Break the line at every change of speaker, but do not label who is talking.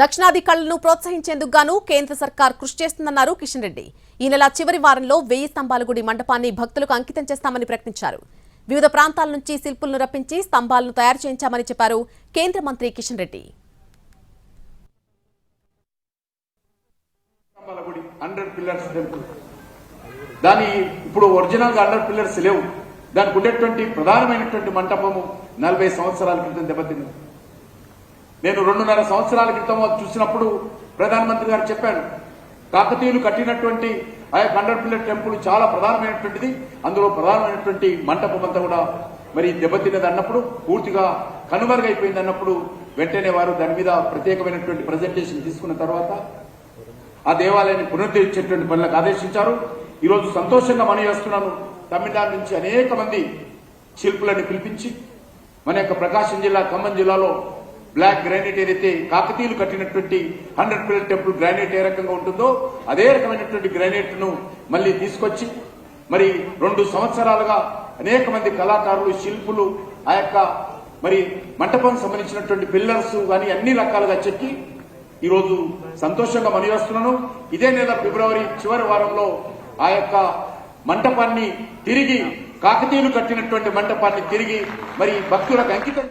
దక్షిణాది కళలను ప్రోత్సహించేందుకు గాను కేంద్ర సర్కార్ కృషి చేస్తుందన్నారు కిషన్ రెడ్డి. ఈ నెల చివరి వారంలో వెయ్యి స్తంభాల గుడి మండపాన్ని భక్తులకు అంకితం చేస్తామని ప్రకటించారు. వివిధ ప్రాంతాల నుంచి శిల్పులను రప్పించి స్తంభాలను తయారు చేయించామని చెప్పారు కేంద్ర మంత్రి కిషన్ రెడ్డి.
దాని ఇప్పుడు ఒరిజినల్ అండర్ పిల్లర్స్ లేవు. దానికి ఉండేటువంటి ప్రధానమైనటువంటి మంటపము నలభై సంవత్సరాల క్రితం దెబ్బతింది. నేను రెండున్నర సంవత్సరాల క్రితం చూసినప్పుడు ప్రధానమంత్రి గారు చెప్పాడు కాకతీయులు కట్టినటువంటి ఆ యొక్క హండ్రెడ్ పిల్లర్ టెంపుల్ చాలా ప్రధానమైనటువంటిది. అందులో ప్రధానమైనటువంటి మంటపం అంతా కూడా మరి దెబ్బతిన్నది అన్నప్పుడు పూర్తిగా కనుమరుగైపోయింది అన్నప్పుడు వెంటనే వారు దాని మీద ప్రత్యేకమైనటువంటి ప్రజెంటేషన్ తీసుకున్న తర్వాత ఆ దేవాలయాన్ని పునరుద్ధరించేటువంటి పనులకు ఆదేశించారు. ఈరోజు సంతోషంగా మనం చేస్తున్నాను. తమిళనాడు నుంచి అనేక మంది శిల్పులను పిలిపించి మన యొక్క ప్రకాశం జిల్లా ఖమ్మం జిల్లాలో బ్లాక్ గ్రానైట్ ఏదైతే కాకతీయులు కట్టినటువంటి హండ్రెడ్ పిల్లర్ టెంపుల్ గ్రానైట్ ఏ రకంగా ఉంటుందో అదే రకమైనటువంటి గ్రానైట్ను మళ్ళీ తీసుకొచ్చి మరి రెండు సంవత్సరాలుగా అనేక మంది కళాకారులు శిల్పులు ఆ యొక్క మరి మంటపం సంబంధించినటువంటి పిల్లర్స్ కానీ అన్ని రకాలుగా చెక్కి ఈరోజు సంతోషంగా మనివేస్తున్నాను ఇదే నెల ఫిబ్రవరి చివరి వారంలో ఆ యొక్క మంటపాన్ని తిరిగి కాకతీయులు కట్టినటువంటి మంటపాన్ని తిరిగి మరి భక్తులకు అంకితం